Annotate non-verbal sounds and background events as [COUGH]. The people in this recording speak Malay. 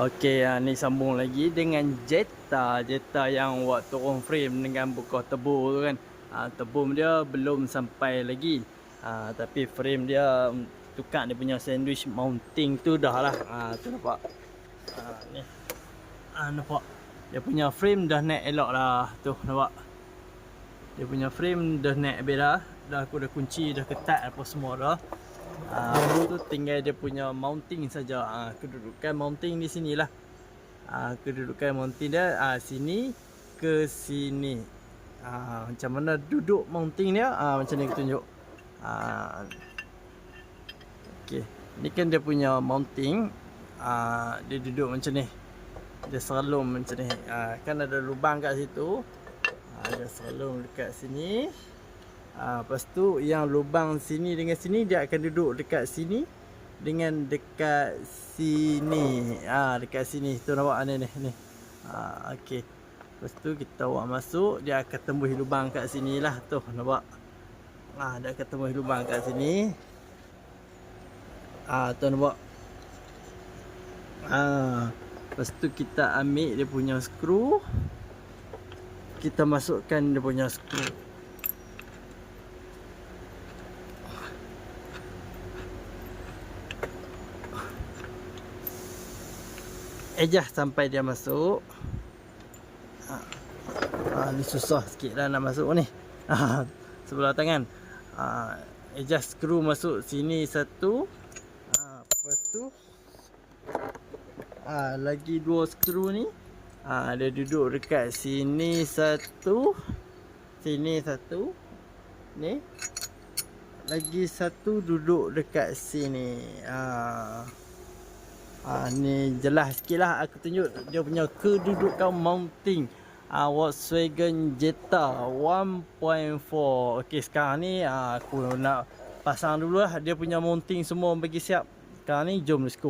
Okey, ha, ni sambung lagi dengan Jetta. Jetta yang buat turun frame dengan buka tebur tu kan. Ha, tebum dia belum sampai lagi. Ha, tapi frame dia mm, tukar dia punya sandwich mounting tu dah lah. Ha, tu nampak. Ha, ni. Ha, nampak. Dia punya frame dah naik elok lah. Tu nampak. Dia punya frame dah naik habis dah. Dah aku dah kunci, dah ketat apa semua dah. Ah, tu tinggal dia punya mounting saja. Ah, kedudukan mounting di sinilah. Ah, kedudukan mounting dia ah sini ke sini. Ah, macam mana duduk mounting dia? Ah, macam ni aku tunjuk. Ah. Okey. Ni kan dia punya mounting. Ah, dia duduk macam ni. Dia seralum macam ni. Ah, kan ada lubang kat situ. Ah, dia seralum dekat sini. Ha, lepas tu yang lubang sini dengan sini dia akan duduk dekat sini dengan dekat sini. Ah ha, dekat sini. Tu nampak ni ni ni. Ha, okey. Lepas tu kita buat masuk dia akan tembus lubang kat sini lah tu nampak. Ah ha, dia akan tembus lubang kat sini. Ah ha, tu nampak. Ah ha, lepas tu kita ambil dia punya skru. Kita masukkan dia punya skru. Adjust sampai dia masuk. Ha. Ha, ni susah sikit lah nak masuk ni. Ha, [LAUGHS] sebelah tangan. Ha, adjust skru masuk sini satu. Ha, lepas tu ha, lagi dua skru ni. Ha, dia duduk dekat sini satu. Sini satu. Ni. Lagi satu duduk dekat sini. Ha. Ha, ni jelas sikit lah. Aku tunjuk dia punya kedudukan mounting. Ha, Volkswagen Jetta 1.4 ok sekarang ni ha, aku nak pasang dulu lah dia punya mounting semua bagi siap. Sekarang ni jom let's go